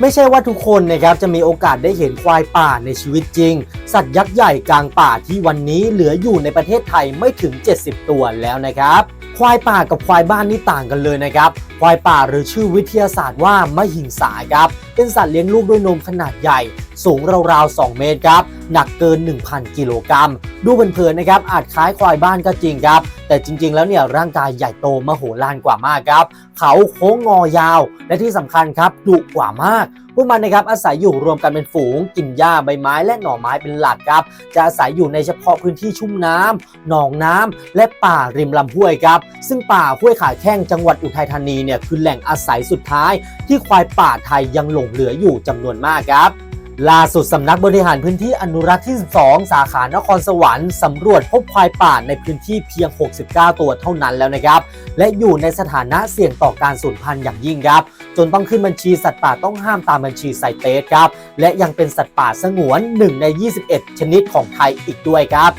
ไม่ใช่ว่าทุกคนนะครับจะมีโอกาสได้เห็นควายป่าในชีวิตจริง สัตว์ยักษ์ใหญ่กลางป่าที่วันนี้เหลืออยู่ในประเทศไทยไม่ถึง 70 ตัวแล้วนะครับ ควายป่ากับควายบ้านนี่ต่างกันเลยนะครับ ควายป่าหรือชื่อวิทยาศาสตร์ว่ามหิงสาครับเป็นสัตว์เลี้ยงลูกด้วยนมขนาดใหญ่ สูงราวๆ 2 เมตรครับ หนักเกิน 1,000 กิโลกรัม ดูเผินๆนะครับ อาจคล้ายควายบ้านก็จริงครับ แต่จริงๆ แล้วเนี่ยร่างกายใหญ่โตมโหฬารกว่ามากครับ เขาโค้งงอยาว และที่สำคัญครับดุกว่ามากพวกมันนะครับอาศัยอยู่รวมกันเป็นฝูง กินหญ้าใบไม้และหน่อไม้เป็นหลักครับ จะอาศัยอยู่ในเฉพาะพื้นที่ชุ่มน้ำหนองน้ำและป่าริมลำห้วยครับ ซึ่งป่าห้วยขาแข้งจังหวัดอุทัยธานีเนี่ยคือแหล่งอาศัยสุดท้าย ที่ควายป่าไทยยังหลงเหลืออยู่จำนวนมากครับล่าสุดสำนักบริหารพื้นที่อนุรักษ์ที่ 12 สาขานครสวรรค์สำรวจพบควายป่าในพื้นที่เพียง 69 ตัวเท่านั้นแล้วนะครับ และอยู่ในสถานะเสี่ยงต่อการสูญพันธุ์อย่างยิ่งครับ จนต้องขึ้นบัญชีสัตว์ป่าต้องห้ามตามบัญชีไซเตสครับ และยังเป็นสัตว์ป่าสงวน 1 ใน 21 ชนิดของไทยอีกด้วยครับ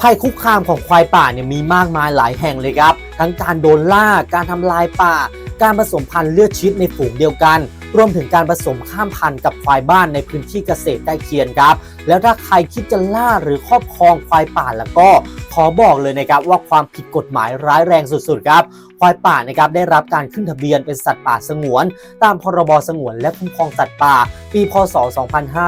ภัยคุกคามของควายป่าเนี่ยมีมากมายหลายแห่งเลยครับ ทั้งการโดนล่า การทำลายป่า การผสมพันธุ์เลือดชิดในฝูงเดียวกัน รวมถึงการผสมข้ามพันธุ์กับควายบ้านในพื้นที่เกษตรใกล้เคียงครับ แล้วถ้าใครคิดจะล่าหรือครอบครองควายป่าแล้วก็ขอบอกเลยนะครับว่าความผิดกฎหมายร้ายแรงสุดๆครับควายป่านะครับได้รับการขึ้นทะเบียนเป็นสัตว์ป่าสงวน ตามพรบสงวนและคุ้มครองสัตว์ป่า ปีพศ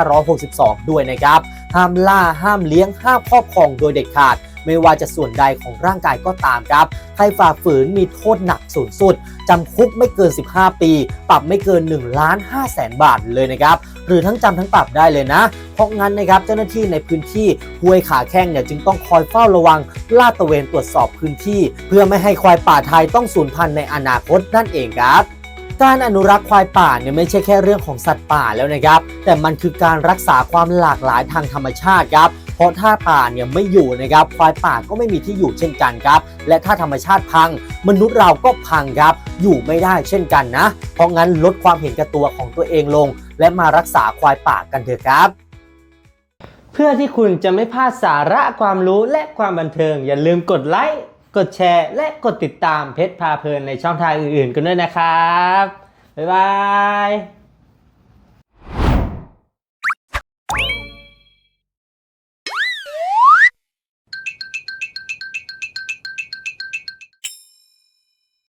2562 ด้วยนะครับห้ามล่าห้ามเลี้ยงห้ามครอบครองโดยเด็ดขาด ไม่ว่าจะส่วนใดของร่างกายก็ตามครับ ใครฝ่าฝืนมีโทษหนักสูงสุด จำคุกไม่เกิน 15 ปี ปรับไม่เกิน1ล้าน5แสนบาทเลยนะครับ หรือทั้งจำทั้งปรับได้เลยนะ เพราะงั้นนะครับเจ้าหน้าที่ในพื้นที่ห้วยขาแข้งเนี่ยจึงต้องคอยเฝ้าระวังลาดตระเวนตรวจสอบพื้นที่ เพื่อไม่ให้ควายป่าไทยต้องสูญพันธุ์ในอนาคตนั่นเองครับการอนุรักษ์ควายป่าเนี่ยไม่ใช่แค่เรื่องของสัตว์ป่าแล้วนะครับ แต่มันคือการรักษาความหลากหลายทางธรรมชาติครับ เพราะถ้าป่าเนี่ยไม่อยู่นะครับควายป่าก็ไม่มีที่อยู่เช่นกันครับ และถ้าธรรมชาติพัง มนุษย์เราก็พังครับ อยู่ไม่ได้เช่นกันนะ เพราะงั้นลดความเห็นแก่ตัวของตัวเองลง และมารักษาควายป่ากันเถอะครับเพื่อที่คุณจะไม่พลาดสาระความรู้และความบันเทิง อย่าลืมกดไลค์กดแชร์ และกดติดตามเพชรพาเพลินในช่องทางอื่นๆ กันด้วยนะครับ บ๊ายบาย